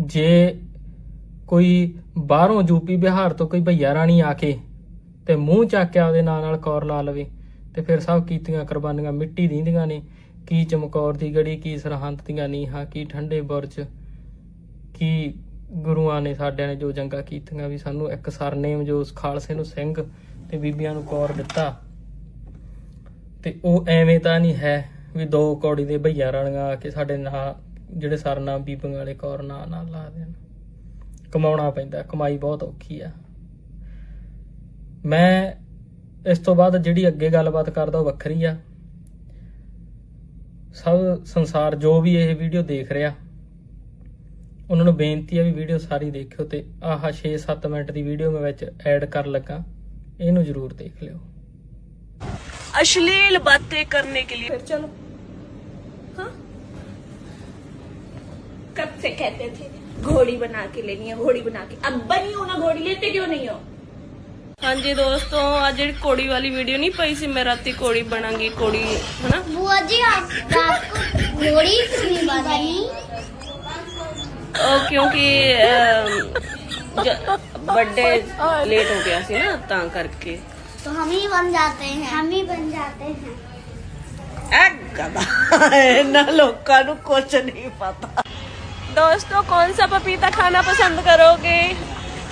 ਜੇ ਕੋਈ ਬਾਹਰੋਂ ਯੂਪੀ ਬਿਹਾਰ ਤੋਂ ਕੋਈ ਭਈਆ ਰਾਣੀ ਆ ਕੇ ਤੇ ਮੂੰਹ ਚੱਕਿਆ ਉਹਦੇ ਨਾਲ ਨਾਲ ਕੌਰ ਲਾ ਲਵੇ ਤੇ ਫਿਰ ਸਭ ਕੀਤੀਆਂ ਕੁਰਬਾਨੀਆਂ ਮਿੱਟੀ ਦੀਆਂ ਨੇ, ਕੀ ਚਮਕੌਰ ਦੀ ਗੜੀ, ਕੀ ਸਰਹੰਦ ਦੀਆਂ ਨੀਹਾਂ, ਕੀ ਠੰਡੇ ਬੁਰਜ, ਕੀ ਗੁਰੂਆਂ ਨੇ ਸਾਡਿਆਂ ਨੇ ਜੋ ਜੰਗਾਂ ਕੀਤੀਆਂ ਵੀ ਸਾਨੂੰ ਇੱਕ ਸਰਨੇਮ ਜੋ ਉਸ ਖਾਲਸੇ ਨੂੰ ਸਿੰਘ ਤੇ ਬੀਬੀਆਂ ਨੂੰ ਕੌਰ ਦਿੱਤਾ। ਤੇ ਉਹ ਐਵੇਂ ਤਾਂ ਨਹੀਂ ਹੈ ਵੀ ਦੋ ਕੌੜੀ ਦੇ ਭਈਆ ਰਾਣੀਆਂ ਆ ਕੇ ਸਾਡੇ ਨਾਂ ਜਿਹੜੇ ਸਰਨਾਮ ਬੀਬੀਆਂ ਵਾਲੇ ਕੌਰ ਨਾਂ ਨਾਲ ਲਾ ਦੇਣ ਕਮਾਉਣਾ ਪੈਂਦਾ ਕਮਾਈ ਬਹੁਤ ਔਖੀ ਆ ਮੈਂ ਇਸ ਤੋਂ ਬਾਅਦ ਜਿਹੜੀ ਅੱਗੇ ਗੱਲਬਾਤ ਕਰਦਾ ਉਹ ਵੱਖਰੀ ਆ ਸਭ ਸੰਸਾਰ ਜੋ ਵੀ ਇਹ ਵੀਡੀਓ ਦੇਖ ਰਿਹਾ ਉਹਨਾਂ ਨੂੰ ਬੇਨਤੀ ਹੈ ਵੀ ਵੀਡੀਓ ਸਾਰੀ ਦੇਖਿਓ ਤੇ ਆਹ 6-7 ਮਿੰਟ ਦੀ ਵੀਡੀਓ ਮੈਂ ਵਿੱਚ ਐਡ ਕਰਨ ਲੱਗਾ ਇਹਨੂੰ ਜ਼ਰੂਰ ਦੇਖ ਲਿਓ अश्लील बातें करने के लिए फिर चलो हाँ कब से कहते थे घोड़ी बना के लेनी है घोड़ी बना के। अब बनी हो ना घोड़ी लेते क्यों नहीं हो? हाँ जी दोस्तों आज कोड़ी वाली वीडियो नहीं पाई सी मैं राती कोड़ी बनागी कोड़ी है ना? बुआ जी आप कोड़ी क्यों बनाई ओ क्योंकि बर्थडे लेट हो गया सी ना ता करके। तो हम ही बन जाते हैं। हम ही बन जाते हैं। ना लोगों को कुछ नहीं पता। दोस्तों कौन सा पपीता खाना पसंद करोगे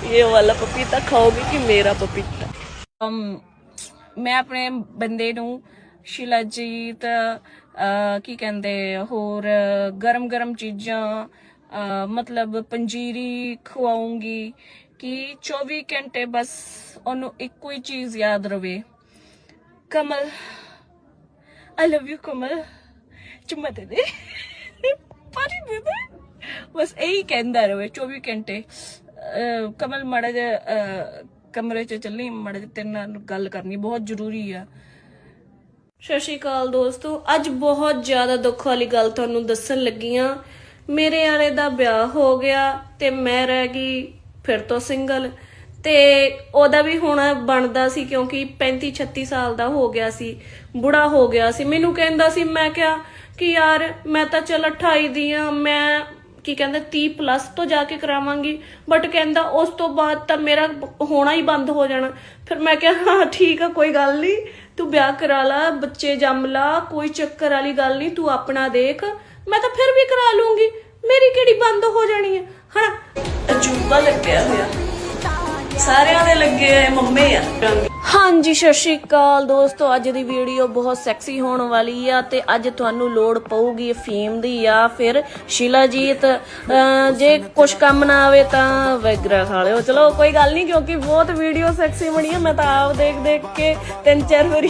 ये वाला पपीता खाओगे कि मेरा पपीता um, ਮੈਂ ਆਪਣੇ ਬੰਦੇ ਨੂੰ ਸ਼ਿਲਾਜੀਤ ਅਹ, ਕੀ ਕਹਿੰਦੇ ਹੋਰ ਗਰਮ ਗਰਮ ਚੀਜ਼ਾਂ ਅਹ, ਮਤਲਬ ਪੰਜੀਰੀ ਖਵਾਉਂਗੀ ਕਿ 24 ਘੰਟੇ ਬਸ ਉਹਨੂੰ ਇੱਕੋ ਹੀ ਚੀਜ਼ ਯਾਦ ਰਵੇ ਕਮਲ ਆਈ ਲਵ ਯੂ ਕਮਲ ਚੁੰਮਾ ਦੇ ਦੇ ਪਾਣੀ ਦੇ ਦੇ ਬਸ ਇਹੀ ਕਹਿੰਦਾ ਰਵੇ 24 ਘੰਟੇ ਕਮਲ ਮੜਾ ਜ ਕਮਰੇ 'ਚ ਚੱਲੀ ਮੜਾ ਜ ਤੇਰੇ ਨਾਲ ਗੱਲ ਕਰਨੀ ਬਹੁਤ ਜ਼ਰੂਰੀ ਆ ਸਤਿ ਸ਼੍ਰੀ ਅਕਾਲ ਦੋਸਤੋ ਅੱਜ ਬਹੁਤ ਜ਼ਿਆਦਾ ਦੁੱਖ ਵਾਲੀ ਗੱਲ ਤੁਹਾਨੂੰ ਦੱਸਣ ਲੱਗੀ ਆ ਮੇਰੇ ਵਾਲੇ ਦਾ ਵਿਆਹ ਹੋ ਗਿਆ ਤੇ ਮੈਂ ਰਹਿ ਗਈ ਫਿਰ ਤੋਂ ਸਿੰਗਲ ਤੇ ਉਹਦਾ ਵੀ ਹੁਣ ਬਣਦਾ ਸੀ ਕਿਉਂਕਿ 35 36 ਸਾਲ ਦਾ ਹੋ ਗਿਆ ਸੀ ਬੁੜਾ ਹੋ ਗਿਆ ਸੀ ਮੈਨੂੰ ਕਹਿੰਦਾ ਸੀ ਮੈਂ ਕਿਹਾ ਕਿ ਯਾਰ ਮੈਂ ਤਾਂ ਚਲ 28 ਦੀ ਆ ਮੈਂ ਕੀ ਕਹਿੰਦਾ 30 ਪਲੱਸ ਤੋਂ ਜਾ ਕੇ ਕਰਾਵਾਂਗੀ। ਬਟ ਕਹਿੰਦਾ, ਉਸ ਤੋਂ ਬਾਅਦ ਤਾਂ ਮੇਰਾ ਹੋਣਾ ਹੀ ਬੰਦ ਹੋ ਜਾਣਾ। ਫਿਰ ਮੈਂ ਕਿਹਾ, ਹਾਂ, ਠੀਕ ਆ, ਕੋਈ ਗੱਲ ਨਹੀਂ ਤੂੰ ਵਿਆਹ ਕਰਾ ਲਾ, ਬੱਚੇ ਜੰਮ ਲਾ, ਕੋਈ ਚੱਕਰ ਵਾਲੀ ਗੱਲ ਨਹੀਂ ਤੂੰ ਆਪਣਾ ਦੇਖ। ਮੈਂ ਤਾਂ ਫਿਰ ਵੀ ਕਰਾ ਲੂੰਗੀ। ਮੇਰੀ ਕਿਹੜੀ ਬੰਦ ਹੋ ਜਾਣੀ ਹੈ ਹਨਾ? ਅਜੂਬਾ ਲੱਗਿਆ ਹੋਇਆ। ਸਾਰਿਆਂ ਦੇ ਲੱਗੇ ਹੋਏ ਮੰਮੇ ਆ। ਹਾਂਜੀ, ਸਤਿ ਸ਼੍ਰੀ ਅਕਾਲ ਦੋਸਤੋ। ਅੱਜ ਦੀ ਵੀਡੀਓ ਬਹੁਤ ਸੈਕਸੀ ਹੋਣ ਵਾਲੀ ਆ ਤੇ ਅੱਜ ਤੁਹਾਨੂੰ ਲੋੜ ਪਊਗੀ ਫੀਮ ਦੀ ਜਾਂ ਫਿਰ ਸ਼ਿਲਾਜੀਤ ਜੇ ਕੁਝ ਕੰਮ ਨਾ ਆਵੇ ਤਾਂ ਵੈਗਰਾ ਖਾ ਲਿਓ। ਚਲੋ, ਕੋਈ ਗੱਲ ਨਹੀਂ, ਕਿਉਂਕਿ ਬਹੁਤ ਵੀਡੀਓ ਸੈਕਸੀ ਬਣੀ ਆ। ਮੈਂ ਤਾਂ ਆਪ ਦੇਖ ਦੇਖ ਕੇ ਤਿੰਨ ਚਾਰ ਵਾਰੀ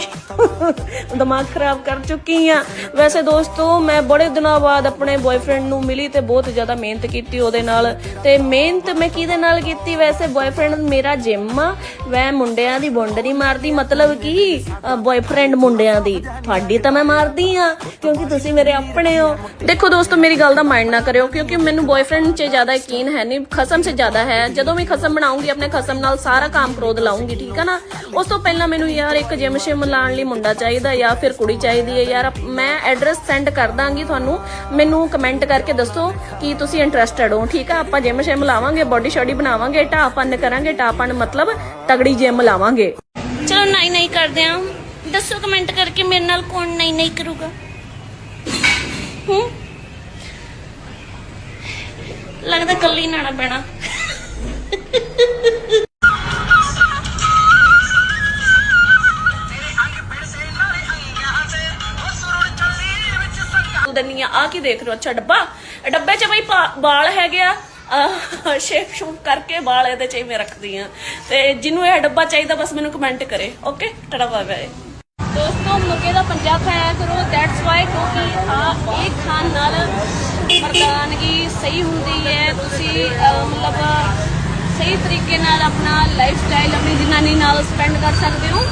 ਦਿਮਾਗ ਖਰਾਬ ਕਰ ਚੁੱਕੀ ਆ। ਵੈਸੇ ਦੋਸਤੋ, ਮੈਂ ਬੜੇ ਦਿਨਾਂ ਬਾਅਦ ਆਪਣੇ ਬॉयਫ੍ਰੈਂਡ ਨੂੰ ਮਿਲੀ ਤੇ ਬਹੁਤ ਜ਼ਿਆਦਾ ਮਿਹਨਤ ਕੀਤੀ ਉਹਦੇ ਨਾਲ। ਤੇ ਮਿਹਨਤ ਮੈਂ ਕਿਹਦੇ ਨਾਲ ਕੀਤੀ? ਵੈਸੇ ਬॉयਫ੍ਰੈਂਡ ਮੇਰਾ ਜਿਮ ਆ। ਵੈ ਮੁੰਡਿਆਂ ਦੀ ਬੁੰਡ ਨਹੀਂ ਮਾਰਦੀ ਮਤਲਬ ਕੀ? ਬॉयਫ੍ਰੈਂਡ ਮੁੰਡਿਆਂ ਦੀ। ਤੁਹਾਡੀ ਤਾਂ ਮੈਂ ਮਾਰਦੀ ਆ ਕਿਉਂਕਿ ਤੁਸੀਂ ਮੇਰੇ ਆਪਣੇ ਹੋ। ਦੇਖੋ ਦੋਸਤੋ, ਮੇਰੀ ਗੱਲ ਦਾ ਮਾਈਂਡ ਨਾ ਕਰਿਓ, ਕਿਉਂਕਿ ਮੈਨੂੰ ਬॉयਫ੍ਰੈਂਡ 'ਚ ਜ਼ਿਆਦਾ ਯਕੀਨ ਹੈ ਨਹੀਂ, ਖਸਮ 'ਚ ਜ਼ਿਆਦਾ ਹੈ। ਜਦੋਂ ਵੀ ਖਸਮ ਬਣਾਉਂਗੀ, ਆਪਣੇ ਖਸਮ ਨਾਲ ਸਾਰਾ ਕੰਮ ਕ੍ਰੋਧ ਲਾਉਂਗੀ, ਠੀਕ ਆ ਨਾ? ਉਸ ਤੋਂ ਪਹਿਲਾਂ ਮੈਨੂੰ ਯਾਰ ਇੱਕ ਜਿਮ ਸ਼ਿਮ ਲਾਉਣ ਲਈ ਮੁੰਡਾ ਚਾਹੀਦਾ, ਜਾਂ ਫਿਰ ਕੁੜੀ ਚਾਹੀਦੀ ਹੈ। ਯਾਰ, ਮੈਂ ਐਡਰੈਸ ਸੈਂਡ ਕਰ ਦਾਂਗੀ ਤੁਹਾਨੂੰ। ਮੈਨੂੰ ਕਮੈਂਟ ਕਰਕੇ ਦੱਸੋ ਕਿ ਤੁਸੀਂ ਇੰਟਰਸਟਿਡ ਹੋ, ਠੀਕ ਆ? ਆਪਾਂ ਜਿਮ ਸ਼ਿਮ ਲਾਵਾਂਗੇ ਬੋਡੀ ਸ਼ੋਡੀ ਬਣਾਵਾਂਗੇ ਢਾਪਨ ਕਰਾਂਗੇ ਢਾਪਨ ਮਤਲਬ ਤਗੜੀ ਜਿਮ ਲਾਵਾਂਗੇ। ਨੂੰ ਨਹੀਂ ਨਹੀਂ ਕਰਦੇ ਆ? ਦੱਸੋ ਕਮੈਂਟ ਕਰਕੇ ਮੇਰੇ ਨਾਲ ਕੌਣ ਨਹੀਂ ਨਹੀਂ ਕਰੂਗਾ। ਹੂੰ? ਲੱਗਦਾ ਕੱਲੀ ਨਾਣਾ ਪੈਣਾ। ਦਨੀਆਂ ਆ ਕੀ ਦੇਖ ਲਓ ਅੱਛਾ, ਡੱਬਾ। ਡੱਬੇ 'ਚ ਬਈ ਬਾਲ ਹੈਗੇ ਆ। ਸ਼ੇਪ ਸ਼ੂਪ ਕਰਕੇ ਵਾਲ ਇਹਦੇ 'ਚ ਹੀ ਮੈਂ ਰੱਖਦੀ ਆ ਤੇ ਜਿਹਨੂੰ ਇਹ ਡੱਬਾ ਚਾਹੀਦਾ ਬਸ ਮੈਨੂੰ ਕਮੈਂਟ ਕਰੇ ਓਕੇ ਟੜਾ ਬਾਏ ਬਾਏ ਦੋਸਤੋ ਮੁਰਗੇ ਦਾ ਪੰਜਾ ਖਾਇਆ ਕਰੋ ਦੈਟਸ ਵਾਈ ਕਿਉਂਕਿ ਆ ਇਹ ਖਾਣ ਨਾਲ ਮਰਦਾਨਗੀ ਸਹੀ ਹੁੰਦੀ ਹੈ। ਤੁਸੀਂ ਮਤਲਬ ਸਹੀ ਤਰੀਕੇ ਨਾਲ ਆਪਣਾ ਲਾਈਫ ਸਟਾਈਲ ਆਪਣੀ ਜਨਾਨੀ ਨਾਲ ਸਪੈਂਡ ਕਰ ਸਕਦੇ ਹੋ।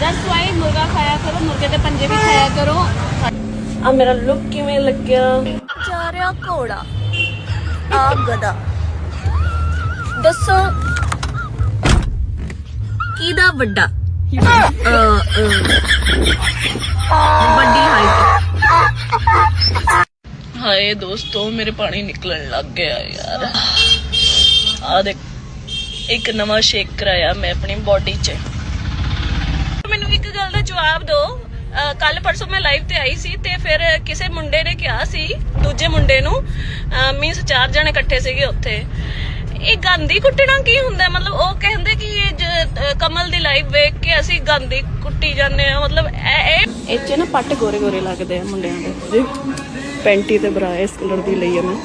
ਦੈਟਸ ਵਾਈ ਮੁਰਗਾ ਖਾਇਆ ਕਰੋ ਮੁਰਗੇ ਦੇ ਪੰਜੇ ਵੀ ਖਾਇਆ ਕਰੋ। ਆ ਮੇਰਾ ਲੁੱਕ ਕਿਵੇਂ ਲੱਗਿਆ? ਰਿਹਾ ਘੋੜਾ। ਆ ਗਦਾ ਦੱਸੋ, ਕਿਹਦਾ ਵੱਡਾ? ਵੱਡੀ ਹਾਈਟ ਹਾਏ ਦੋਸਤੋ, ਮੇਰੇ ਪਾਣੀ ਨਿਕਲਣ ਲੱਗ ਗਿਆ ਯਾਰ। ਆ ਦੇਖ, ਇੱਕ ਨਵਾਂ ਸ਼ੇਕ ਕਰਾਇਆ ਮੈਂ ਆਪਣੀ ਬਾਡੀ 'ਚ। ਮੈਨੂੰ ਇੱਕ ਗੱਲ ਦਾ ਜਵਾਬ ਦਿਓ। ਕੱਲ ਪਰਸੋਂ ਮੈਂ ਲਾਈਵ ਤੇ ਆਈ ਸੀ ਤੇ ਫਿਰ ਕਿਸੇ ਮੁੰਡੇ ਨੇ ਕਿਹਾ ਸੀ ਦੂਜੇ ਮੁੰਡੇ ਨੂੰ ਮੀਨਸ ਚਾਰ ਜਣੇ ਇਕੱਠੇ ਸੀਗੇ ਉੱਥੇ। ਇਹ ਗਾਂਧੀ ਕੁੱਟਣਾ ਕੀ ਹੁੰਦਾ? ਮਤਲਬ ਉਹ ਕਹਿੰਦੇ ਕਿ ਇਹ ਕਮਲ ਦੀ ਲਾਈਵ ਵੇਖ ਕੇ ਅਸੀਂ ਗਾਂਧੀ ਕੁੱਟੀ ਜਾਂਦੇ ਆ ਮਤਲਬ ਇਹ ਇਹ ਚ ਨਾ ਪੱਟ ਗੋਰੇ ਗੋਰੇ ਲੱਗਦੇ ਆ ਮੁੰਡਿਆਂ ਦੇ। ਜੀ ਪੈਂਟੀ ਤੇ ਬਰਾ ਇਸ ਕਲਰ ਦੀ ਲਈ ਆ ਮੈਂ।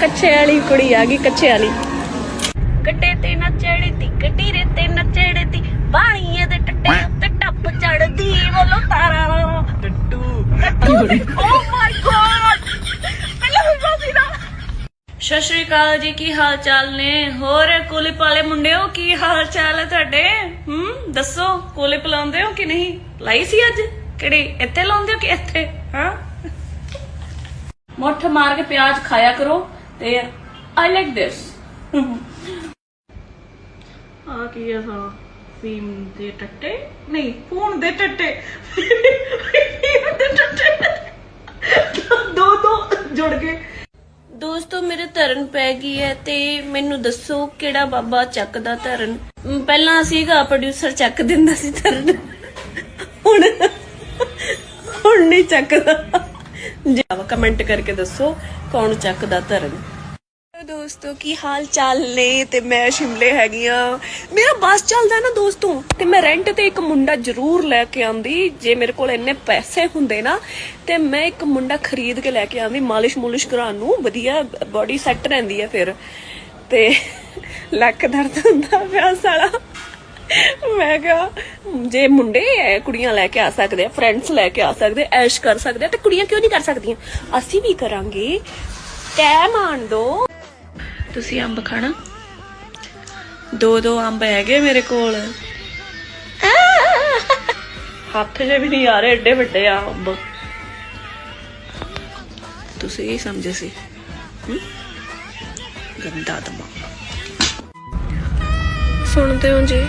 ਕੱਚੇ ਵਾਲੀ ਕੁੜੀ ਆ ਗਈ ਕੱਚੇ ਵਾਲੀ। ਗੱਡੇ ਤੇ ਨੱਚੜੀ ਤੀ ਗੱਡੀਰੇ ਤੇ ਨੱਚੜੀ ਤੀ ਬਾਣੀਏ ਦੇ ਟੱਟੇ ਉੱਤੇ ਟੱਪ ਚੜਦੀ ਬੋਲੋ ਤਾਰਾ ਟੱਟੂ ਓ ਮਾਈ ਗॉड ਪਹਿਲਾਂ ਹੁੰਦਾ ਸੀ ਨਾ। ਸਤਿ ਸ਼੍ਰੀ ਅਕਾਲ ਜੀ ਕੀ ਹਾਲ ਚਾਲ ਨੇ? ਹੋਰ ਕੁਲਿਪ ਵਾਲੇ ਮੁੰਡਿਓ ਕੀ ਹਾਲ ਚਾਲ ਹੈ ਤੁਹਾਡੇ? ਹੂੰ ਦੱਸੋ ਕੁਲਿਪ ਲਾਉਂਦੇ ਹੋ ਕਿ ਨਹੀਂ? ਲਾਈ ਸੀ ਅੱਜ? ਕਿਹੜੀ? ਇੱਥੇ ਲਾਉਂਦੇ ਹੋ ਕਿ ਇੱਥੇ? ਹਾਂ? ਮੁੱਠ ਮਾਰ ਕੇ ਪਿਆਜ਼ ਖਾਇਆ ਕਰੋ ਤੇ ਆਈ ਲਾਈਕ ਦਿਸ ਆ ਕੀ ਹਾਂ ਫੀਮ ਦੇ ਟੱਟੇ? ਨਹੀਂ ਫੋਨ ਦੇ ਟੱਟੇ। ਫੀਮ ਦੇ ਟੱਟੇ। ਦੋ ਦੋ, ਜੁੜ ਗਏ। ਦੋਸਤੋ, ਮੇਰੇ ਧਰਨ ਪੈ ਗਈ ਹੈ ਤੇ ਮੈਨੂੰ ਦੱਸੋ ਕਿਹੜਾ ਬਾਬਾ ਚੱਕਦਾ ਧਰਨ? ਪਹਿਲਾਂ ਸੀਗਾ ਪ੍ਰੋਡਿਊਸਰ ਚੱਕ ਦਿੰਦਾ ਸੀ ਧਰਨ। ਹੁਣ ਹੁਣ ਨਹੀਂ ਚੱਕਦਾ। ਜੀ ਕਮੈਂਟ ਕਰਕੇ ਦੱਸੋ ਕੌਣ ਚੱਕਦਾ ਧਰਨ? ਦੋਸਤੋ, ਕੀ ਹਾਲ ਚਾਲ ਨੇ? ਤੇ ਮੈਂ ਸ਼ਿਮਲੇ ਹੈਗੀ ਆ। ਮੇਰਾ ਬੱਸ ਚੱਲਦਾ ਨਾ ਦੋਸਤੋ, ਤੇ ਮੈਂ ਰੈਂਟ ਤੇ ਇੱਕ ਮੁੰਡਾ ਜ਼ਰੂਰ ਲੈ ਕੇ ਆਂਦੀ ਜੇ ਮੇਰੇ ਕੋਲ ਇੰਨੇ ਪੈਸੇ ਹੁੰਦੇ ਨਾ, ਤੇ ਮੈਂ ਇੱਕ ਮੁੰਡਾ ਖਰੀਦ ਕੇ ਲੈ ਕੇ ਆਂਦੀ ਮਾਲਿਸ਼ ਮੁਲਿਸ਼ ਕਰਾਉਣ ਨੂੰ। ਵਧੀਆ ਬਾਡੀ ਸੈੱਟ ਰਹਿੰਦੀ ਹੈ ਫਿਰ। ਤੇ ਲੱਕ ਦਰਦ ਹੁੰਦਾ ਪਿਆ ਸਾਲਾ। ਮੈਂ ਕਿਹਾ, ਜੇ ਮੁੰਡੇ ਐ, ਕੁੜੀਆਂ ਲੈ ਕੇ ਆ ਸਕਦੇ ਆ ਫਰੈਂਡਸ ਲੈ ਕੇ ਆ ਸਕਦੇ ਐਸ਼ ਕਰ ਸਕਦੇ ਆ, ਤੇ ਕੁੜੀਆਂ ਕਿਉਂ ਨਹੀਂ ਕਰ ਸਕਦੀਆਂ? ਅਸੀਂ ਵੀ ਕਰਾਂਗੇ। ਟੈਮ ਆਣ ਦੋ। ਤੁਸੀਂ ਅੰਬ ਖਾਣਾ? ਦੋ ਦੋ ਅੰਬ ਹੈਗੇ ਮੇਰੇ ਕੋਲ। ਹੱਥ ਜੇ ਵੀ ਨਹੀਂ ਆ ਰਹੇ ਏਡੇ ਵੱਡੇ ਆ ਅੰਬ। ਤੁਸੀਂ ਇਹ ਸਮਝੇ ਸੀ। ਗੰਦਾ ਦਿਮਾਗ। ਸੁਣਦੇ ਹੋ ਜੀ?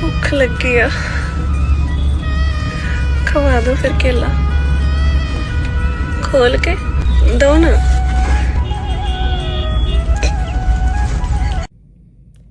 ਭੁੱਖ ਲੱਗੀ ਆ। ਖਵਾ ਦੋ ਫਿਰ ਕੇਲਾ। ਖੋਲ ਕੇ, ਦੋ ਨਾ।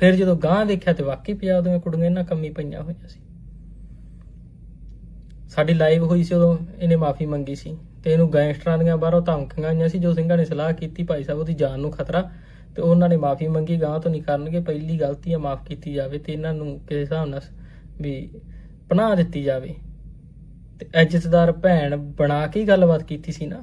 ਫਿਰ ਜਦੋਂ ਗਾਂ ਦੇਖਿਆ ਤੇ ਵਾਕਈ ਪੰਜਾਬ ਦੀਆਂ ਕੁੜੀਆਂ ਇਹਨਾਂ ਕੰਮੀ ਪਈਆਂ ਹੋਈਆਂ ਸੀ। ਸਾਡੀ ਲਾਈਵ ਹੋਈ ਸੀ ਉਦੋਂ, ਇਹਨੇ ਮਾਫੀ ਮੰਗੀ ਸੀ ਤੇ ਇਹਨੂੰ ਗੈਂਗਸਟਰਾਂ ਦੀਆਂ ਬਾਹਰੋਂ ਧਮਕੀਆਂ ਆਈਆਂ ਸੀ, ਜੋ ਸਿੰਘਾਂ ਨੇ ਸਲਾਹ ਕੀਤੀ ਭਾਈ ਸਾਹਿਬ ਉਹਦੀ ਜਾਨ ਨੂੰ ਖਤਰਾ, ਤੇ ਉਹਨਾਂ ਨੇ ਮਾਫੀ ਮੰਗੀ ਗਾਂ ਤੋਂ ਨਹੀਂ ਕਰਨਗੇ, ਪਹਿਲੀ ਗਲਤੀ ਆ, ਮਾਫ ਕੀਤੀ ਜਾਵੇ ਤੇ ਇਹਨਾਂ ਨੂੰ ਕਿਸੇ ਹਿਸਾਬ ਨਾਲ ਵੀ ਪਨਾਹ ਦਿੱਤੀ ਜਾਵੇ। ਤੇ ਇੱਜ਼ਤਦਾਰ ਭੈਣ ਬਣਾ ਕੇ ਗੱਲਬਾਤ ਕੀਤੀ ਸੀ ਨਾ।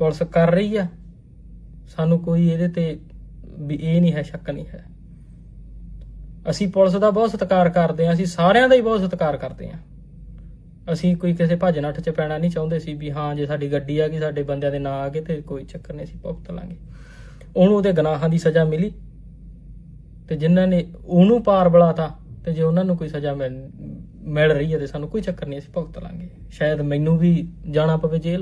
ਪੁਲਿਸ ਕਰ ਰਹੀ ਆ। ਸਾਨੂੰ ਕੋਈ ਇਹਦੇ ਤੇ ਵੀ ਇਹ ਨਹੀਂ ਹੈ, ਸ਼ੱਕ ਨਹੀਂ ਹੈ। ਅਸੀਂ ਪੁਲਿਸ ਦਾ ਬਹੁਤ ਸਤਿਕਾਰ ਕਰਦੇ ਹਾਂ, ਅਸੀਂ ਸਾਰਿਆਂ ਦਾ ਹੀ ਬਹੁਤ ਸਤਿਕਾਰ ਕਰਦੇ ਹਾਂ। ਅਸੀਂ ਕੋਈ ਕਿਸੇ ਭੱਜ ਨੱਠ ਚ ਪੈਣਾ ਨਹੀਂ ਚਾਹੁੰਦੇ ਸੀ ਵੀ ਹਾਂ, ਜੇ ਸਾਡੀ ਗੱਡੀ ਆ ਗਈ, ਸਾਡੇ ਬੰਦਿਆਂ ਦੇ ਨਾਂ ਆ ਗਏ ਤੇ ਕੋਈ ਚੱਕਰ ਨਹੀਂ, ਅਸੀਂ ਭੁਗਤ ਲਾਂਗੇ। ਉਹਨੂੰ ਉਹਦੇ ਗੁਨਾਹਾਂ ਦੀ ਸਜ਼ਾ ਮਿਲੀ ਤੇ ਜਿਨ੍ਹਾਂ ਨੇ ਉਹਨੂੰ ਪਾਰ ਬੁਲਾਤਾ ਤੇ ਜੇ ਉਹਨਾਂ ਨੂੰ ਕੋਈ ਸਜ਼ਾ ਮਿਲ ਮਿਲ ਰਹੀ ਹੈ ਤੇ ਸਾਨੂੰ ਕੋਈ ਚੱਕਰ ਨਹੀਂ, ਅਸੀਂ ਭੁਗਤ ਲਾਂਗੇ। ਸ਼ਾਇਦ ਮੈਨੂੰ ਵੀ ਜਾਣਾ ਪਵੇ ਜੇਲ੍ਹ।